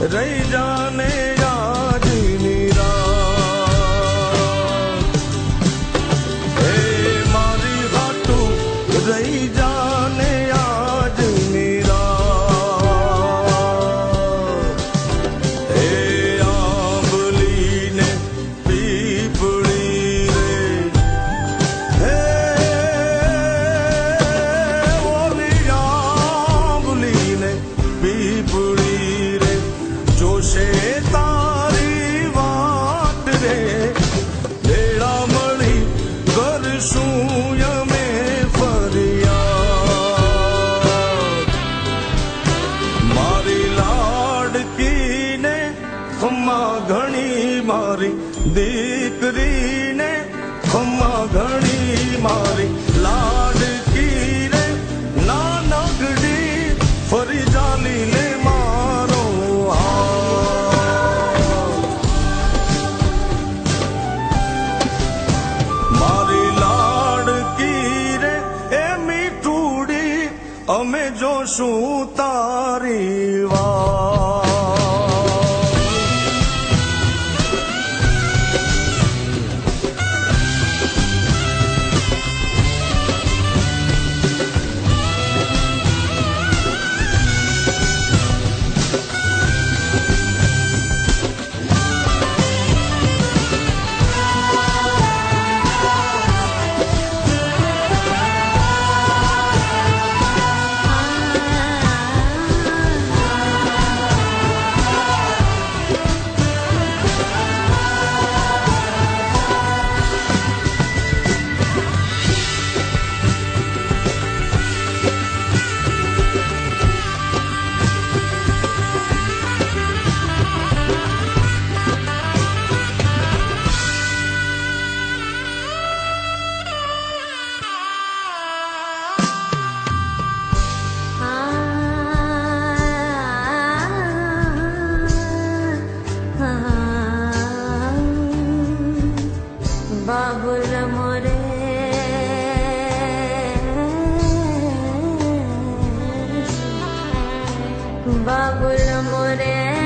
રહી જાને મારી દીકરીને ખમા ઘણી મારી. বাবুল মোরে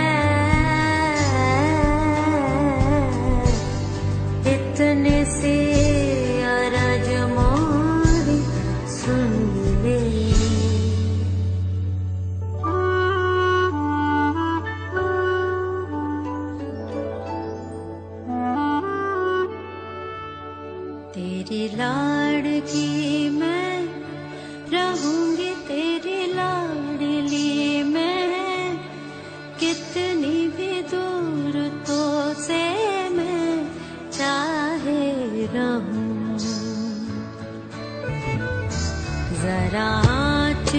पराच